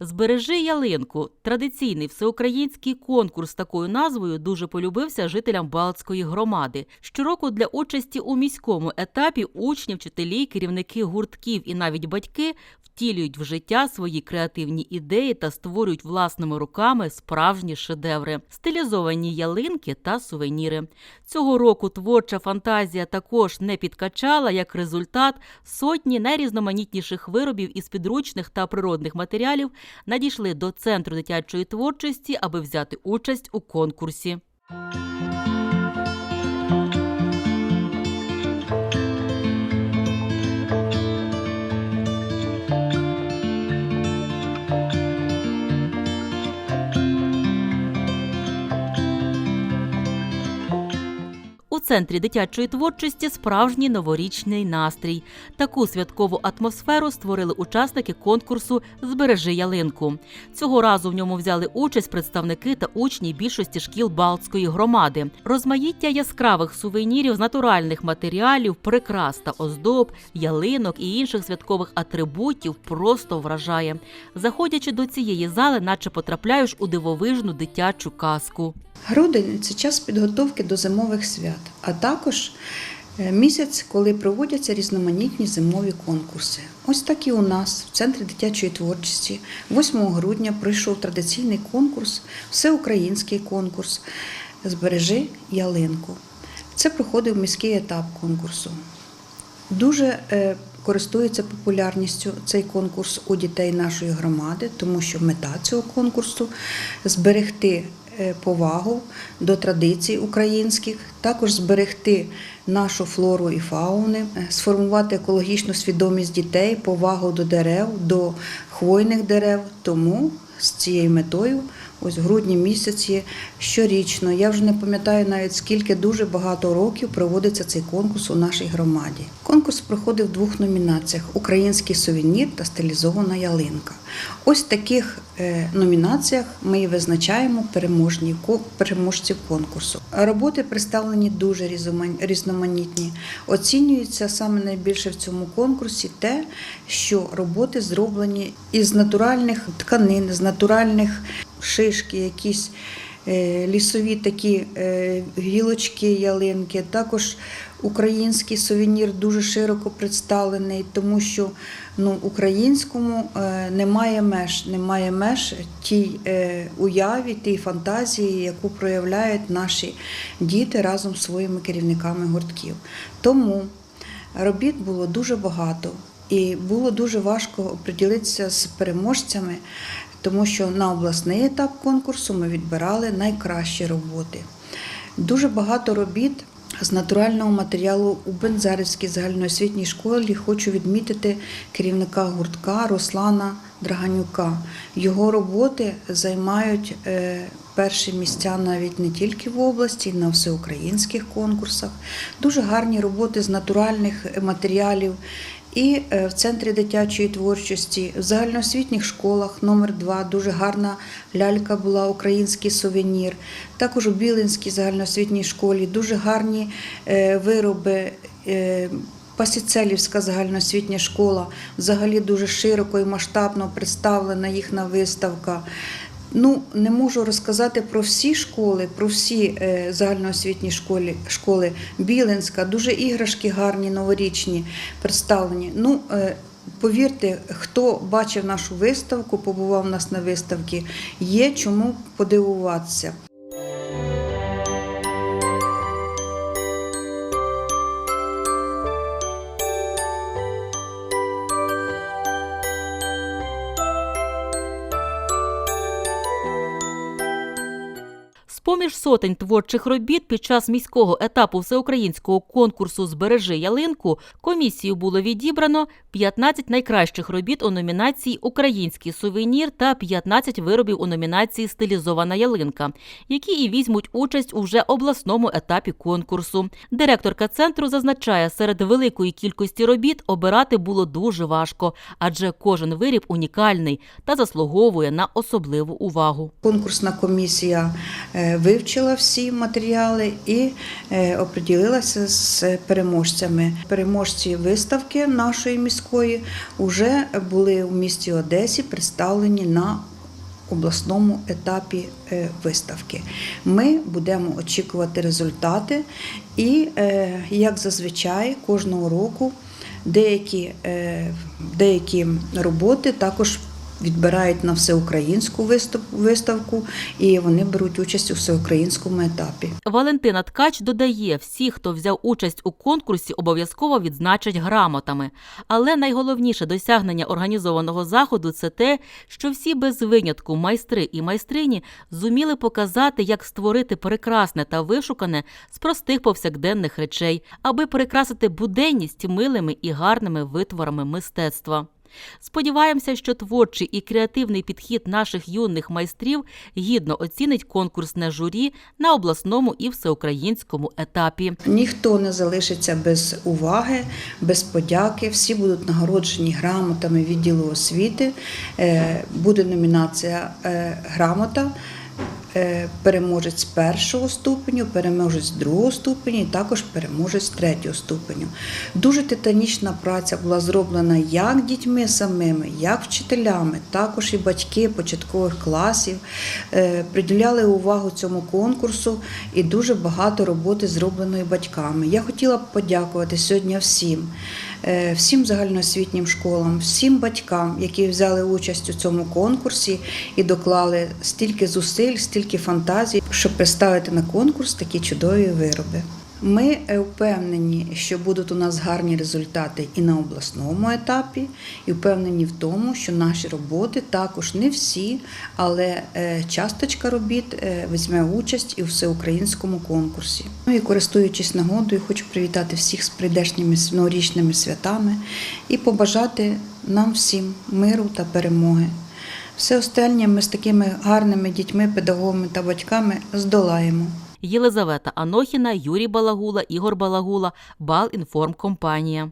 Збережи ялинку. Традиційний всеукраїнський конкурс такою назвою дуже полюбився жителям Балтської громади. Щороку для участі у міському етапі учні, вчителі, керівники гуртків і навіть батьки втілюють в життя свої креативні ідеї та створюють власними руками справжні шедеври, стилізовані ялинки та сувеніри. Цього року творча фантазія також не підкачала як результат сотні найрізноманітніших виробів із підручних та природних матеріалів надійшли до центру дитячої творчості, аби взяти участь у конкурсі. Центрі дитячої творчості справжній новорічний настрій. Таку святкову атмосферу створили учасники конкурсу Збережи ялинку. Цього разу в ньому взяли участь представники та учні більшості шкіл Балтської громади. Розмаїття яскравих сувенірів з натуральних матеріалів, прикрас та оздоб, ялинок і інших святкових атрибутів просто вражає. Заходячи до цієї зали, наче потрапляєш у дивовижну дитячу казку. Грудень це час підготовки до зимових свят, а також е, місяць, коли проводяться різноманітні зимові конкурси. Ось так і у нас в центрі дитячої творчості 8 грудня пройшов традиційний конкурс, всеукраїнський конкурс Збережи ялинку. Це проходив міський етап конкурсу. Дуже е, користується популярністю цей конкурс у дітей нашої громади, тому що мета цього конкурсу зберегти повагу до традицій українських, також зберегти нашу флору і фауни, е, сформувати екологічну свідомість дітей, повагу до дерев, до хвойних дерев. Тому з цією метою. Ось в грудні місяці щорічно. Я вже не пам'ятаю навіть скільки дуже багато років проводиться цей конкурс у нашій громаді. Конкурс проходив в двох номінаціях: Український сувенір та стилізована ялинка. Ось в таких е, номінаціях ми і визначаємо переможців конкурсу. Роботи представлені дуже різноманітні. Оцінюється саме найбільше в цьому конкурсі те, що роботи зроблені із натуральних тканин, з натуральних шишки, якісь е, лісові такі е, гілочки, ялинки. Також український сувенір дуже широко представлений, тому що ну, українському е, немає меж, немає меж тій уяві, тій фантазії, яку проявляють наші діти разом з своїми керівниками гуртків. Тому робіт було дуже багато. І було дуже важко оприділитися з переможцями, тому що на обласний етап конкурсу ми відбирали найкращі роботи. Дуже багато робіт з натурального матеріалу у Бензарівській загальноосвітній школі хочу відмітити керівника гуртка Руслана Драганюка. Його роботи займають е, перші місця навіть не тільки в області, на всеукраїнських конкурсах. Дуже гарні роботи з натуральних матеріалів. І е, в центрі дитячої творчості, в загальноосвітніх школах номер 2 дуже гарна лялька була український сувенір. Також у Білинській загальноосвітній школі дуже гарні е, вироби. е, Пасіцелівська загальноосвітня школа взагалі дуже широко і масштабно представлена їхня виставка. Ну, не можу розказати про всі школи, про всі е, загальноосвітні школи, школи. Білинська, дуже іграшки гарні, новорічні представлені. Ну, е, повірте, хто бачив нашу виставку, побував у нас на виставці, є чому подивуватися. З-поміж сотень творчих робіт під час міського етапу всеукраїнського конкурсу Збережи ялинку комісію було відібрано 15 найкращих робіт у номінації Український сувенір та 15 виробів у номінації Стилізована ялинка, які і візьмуть участь у вже обласному етапі конкурсу. Директорка центру зазначає, серед великої кількості робіт обирати було дуже важко, адже кожен виріб унікальний та заслуговує на особливу увагу. Конкурсна комісія е, вивчила всі матеріали і е, оприділилася з переможцями. Переможці виставки нашої міської вже були у місті Одесі представлені на обласному етапі е, виставки. Ми будемо очікувати результати, і, е, як зазвичай, кожного року деякі, деякі роботи також відбирають на всеукраїнську виставку, і вони беруть участь у всеукраїнському етапі. Валентина Ткач додає, всі, хто взяв участь у конкурсі, обов'язково відзначать грамотами. Але найголовніше досягнення організованого заходу це те, що всі без винятку майстри і майстрині зуміли показати, як створити прекрасне та вишукане з простих повсякденних речей, аби перекрасити буденність милими і гарними витворами мистецтва. Сподіваємося, що творчий і креативний підхід наших юних майстрів гідно оцінить конкурсне журі на обласному і всеукраїнському етапі. Ніхто не залишиться без уваги, без подяки. Всі будуть нагороджені грамотами відділу освіти. Е, Буде номінація е, грамота. Е, Переможець першого ступеню, переможець другого ступеню і також переможець третього ступеню. Дуже титанічна праця була зроблена як дітьми самими, як вчителями, також і батьки початкових класів е, приділяли увагу цьому конкурсу і дуже багато роботи зробленої батьками. Я хотіла б подякувати сьогодні всім, всім загальноосвітнім школам, всім батькам, які взяли участь у цьому конкурсі і доклали стільки зусиль, стільки фантазій, щоб представити на конкурс такі чудові вироби. Ми е, впевнені, що будуть у нас гарні результати і на обласному етапі, і впевнені в тому, що наші роботи також не всі, але е, часточка робіт е, візьме участь і у всеукраїнському конкурсі. Ну і користуючись нагодою, хочу привітати всіх з прийдешніми новорічними святами і побажати нам всім миру та перемоги. Все останнє ми з такими гарними дітьми, педагогами та батьками здолаємо. Єлизавета Анохіна, Юрій Балагула, Ігор Балагула, Балінформкомпанія.